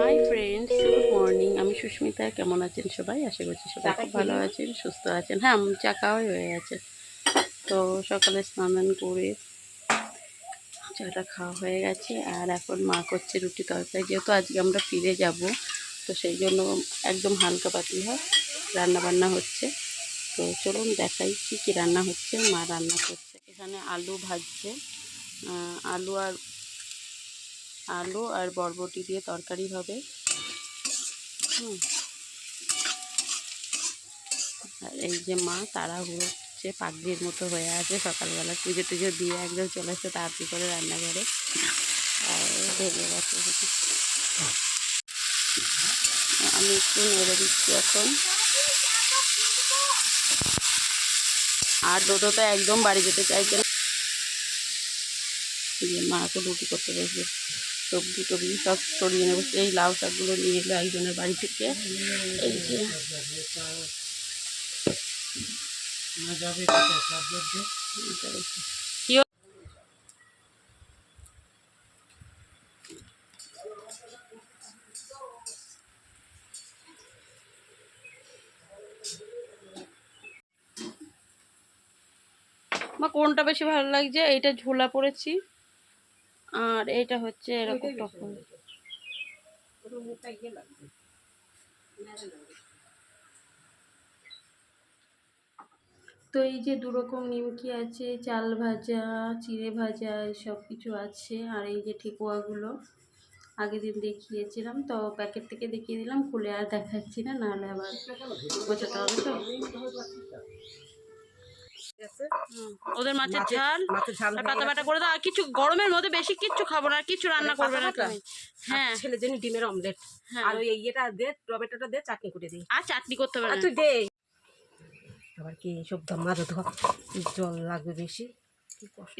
Hi friends good morning আমি সুস্মিতা। কেমন আছেন সবাই? আশা করছি সবাই খুব ভালো। আছেন সুস্থ আছেন। হ্যাঁ চা খাওয়াই হয়ে গেছে। তো সকালে স্নান করে চাটা খাওয়া হয়ে গেছে। আর এখন মা করছে রুটি তরকারি। যেহেতু আজকে আমরা ফিরে যাব তো সেই জন্য একদম হালকা পাতলা রান্না বান্না হচ্ছে। তো চলুন দেখাই কী কী রান্না হচ্ছে মা রান্না করছে। এখানে আলু ভাজছে। আলু আর আলু আর বরবটি দিয়ে তরকারি হবে। হুম। আর এই যে মা তাড়াহুড়ো হচ্ছে পাগড়ির মতো হয়ে আছে সকালবেলা। পুজো টুজো দিয়ে একদম চলে আসছে তাড়াতাড়ি করে রান্নাঘরে। আর ভেঙে গেছে। আমি একটু নেড়ে দিচ্ছি এখন। আর ডোডো তো একদম বাড়ি যেতে চাইছে না। দিয়ে মা তো রুটি করতে বসবে। সবজি টবজি সব সরিয়ে নেব। এই লাউ শাকগুলো নিয়ে এলো একজনের বাড়ি থেকে। এই যে। মা কোনটা বেশি ভালো লাগছে? এইটা ঝোলা পড়েছি। আর এটা হচ্ছে এরকম টকর তো এই যে দুরকম নিমকি আছে চাল ভাজা চিড়ে ভাজা সব কিছু আছে আর এই যে ঠেকুয়াগুলো আগের দিন দেখিয়েছিলাম তো প্যাকেট থেকে দেখিয়ে দিলাম খুলে আর দেখাচ্ছি না নাহলে আবার বোঝাতে হবে তো? ওদের মাছের ঝাল পাতা বাটা করে দাও আর কিছু গরমের মধ্যে বেশি কিচ্ছু খাব না কিছু রান্না করবে না হ্যাঁ। ছেলে জন্য ডিমের অমলেট। হ্যাঁ। আর ওই ইয়েটা দে টমেটোটা দে চাটনি করে দিই আর চাটনি করতে হবে তুই দে। আবার কি জল লাগবে বেশি?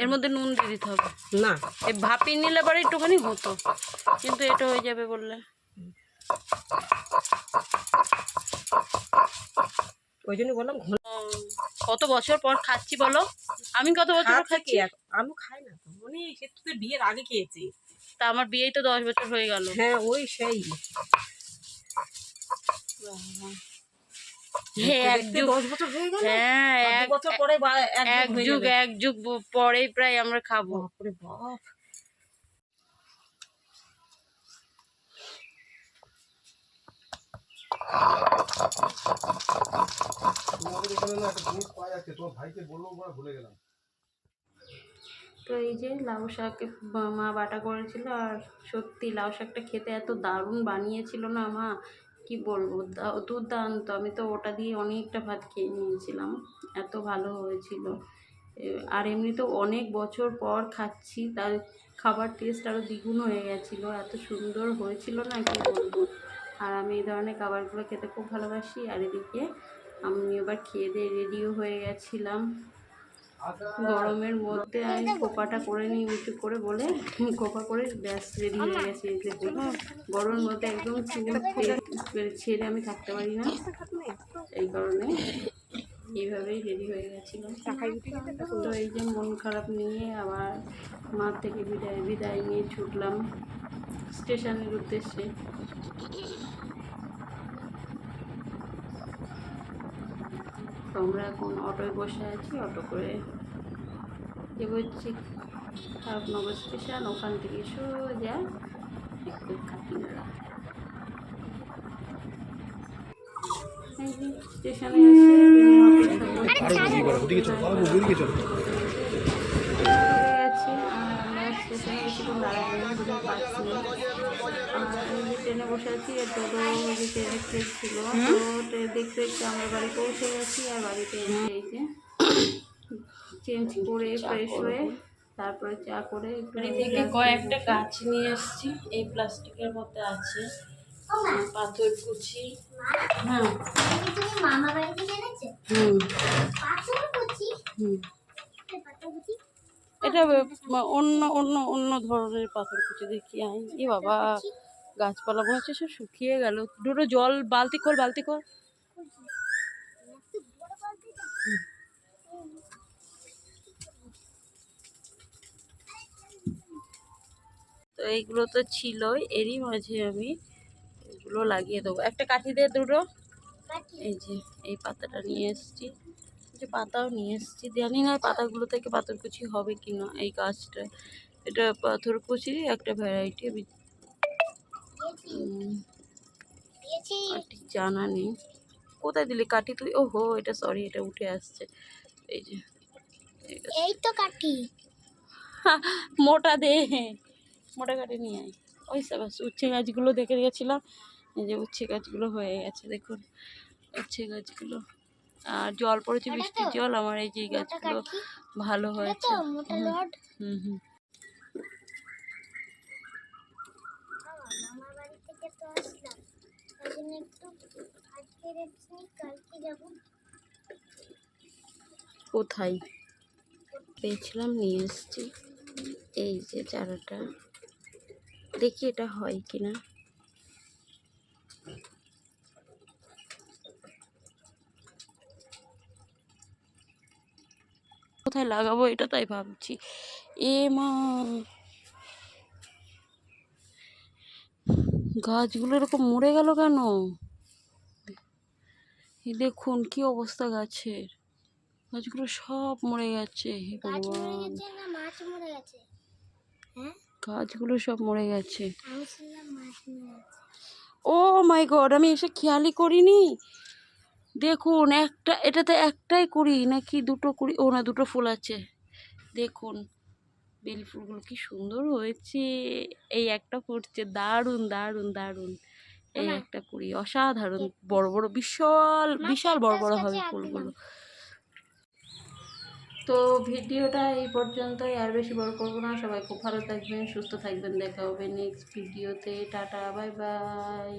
এর মধ্যে নুন দিয়ে দিতে হবে। না। এই ভাপি নিলে পরে একটুখানি হতো কিন্তু এটা হয়ে যাবে বললে। ওই জন্য বললাম কত বছর পর খাচ্ছি বলো? আমি কত বছর খাচ্ছি আমি খাই না মানে সে তো বিয়ের আগে খেয়েছি। তা আমার বিয়েই তো দশ বছর হয়ে গেল। হ্যাঁ ওই সেই। হ্যাঁ এক যুগ হয়ে হ্যাঁ এক যুগ। এক যুগ পরেই প্রায় আমরা খাব। বাপ তোমাদের এখানে না একটা জিনিস পাওয়া যাচ্ছে তোমার ভাইকে বলব বলে ভুলে গেলাম তো এই যে লাউ শাক, মা বাটা করেছিল, আর সত্যি লাউ শাকটা খেতে এত দারুণ বানিয়েছিল না মা? কি বলব? দুর্দান্ত। আমি তো ওটা দিয়ে অনেকটা ভাত খেয়ে নিয়েছিলাম, এত ভালো হয়েছিল। আর এমনিতেও অনেক বছর পর খাচ্ছি, তার খাবার টেস্ট আরও দ্বিগুণ হয়ে গেছিল, এত সুন্দর হয়েছিল না, কি বলব? আর আমি এই ধরনের খাবারগুলো খেতে খুব ভালোবাসি। আর এদিকে আমি এবার খেয়ে দিয়ে রেডিও হয়ে গেছিলাম। গরমের মধ্যে আমি খোপাটা করে নিই উঁচু করে বলে। খোপা করে ব্যাস রেডি হয়ে গেছে গরমের মধ্যে একদম চুল ছেড়ে আমি থাকতে পারি না। এই কারণে এইভাবেই রেডি হয়ে গেছিলাম। তো এই যে মন খারাপ নিয়ে আবার মার থেকে বিদায় বিদায় নিয়ে ছুটলাম। স্টেশনের উদ্দেশ্যে। আমরা এখন অটোয় বসে আছি অটো করে হচ্ছে খারাপনগর স্টেশন ওখান থেকে সোজা একটু স্টেশনে এসে ট্রেনে বসে আছি আর ওই যে ট্রেন ছিল তো ট্রেন দেখতে দেখতে আমরা বাড়ি পৌঁছে গেছি আর বাড়িতে এসে এই যে চেঞ্জ করে ফ্রেশ হয়ে তারপরে চা করে থেকে কয়েকটা গাছ নিয়ে এসেছি এই প্লাস্টিকের মধ্যে আছে পাথর কুচি। হ্যাঁ মামা বাড়ি থেকে এনেছে? হুম। পাথর কুচি? হুম। এটা অন্য অন্য অন্য ধরনের পাথর কুচি দেখি আই। এ বাবা গাছপালা হচ্ছে সব শুকিয়ে গেল। দুটো জল বালতি কর বালতি কর তো এইগুলো তো ছিলই এরই মাঝে আমি এগুলো লাগিয়ে দেবো। একটা কাঠি দিয়ে দুটো এই যে এই পাতাটা নিয়ে এসেছি। যে পাতাও নিয়ে এসেছি। জানি না পাতাগুলো থেকে পাথরকুচি হবে কি না এই গাছটা। এটা পাথরকুচিরই একটা ভ্যারাইটি আমি জানা নেই। কোথায় দিলি কাটি তুই? ও হো এটা সরি এটা উঠে আসছে। এই যে এই। তো কাটি। মোটা দে। মোটা কাটি নিয়ে আয়। ওই সব উচ্ছে গাছগুলো দেখে গেছিলাম। এই যে উচ্ছে গাছগুলো হয়ে গেছে দেখুন। উচ্ছে গাছগুলো। আর জল পড়েছে বৃষ্টির জল। আমার এই যে গাছগুলো ভালো হয়েছে। হুম, হুম হুম মামার বাড়ি থেকে তো আসলাম জন্য একটু আজকে রেখেছি কালকে যাব। কোথায়? পেয়েছিলাম নিয়ে এসেছি। এই যে চারাটা। দেখি এটা হয় কিনা। কোথায় লাগাবো এটা তাই ভাবছি। এ মা। গাছগুলো এরকম মরে গেল কেন? দেখুন কি অবস্থা গাছের। গাছগুলো সব মরে গেছে ভগবান। হ্যাঁ? গাছগুলো সব মরে গেছে। ও মাই গড আমি এসে খেয়ালই করিনি। দেখুন একটা এটাতে একটাই কুড়ি নাকি দুটো কুড়ি? ও না দুটো ফুল আছে। দেখুন। বেলি ফুলগুলো কি সুন্দর হয়েছে। এই একটা ফুটছে দারুণ দারুণ দারুণ। এই একটা কুড়ি অসাধারণ বড় বড় বিশাল বিশাল বড় বড় হবে ফুলগুলো। তো ভিডিওটা এই পর্যন্তই আর বেশি বড় করব না। সবাই খুব ভালো থাকবেন সুস্থ থাকবেন। দেখা হবে নেক্সট ভিডিওতে টাটা বাই বাই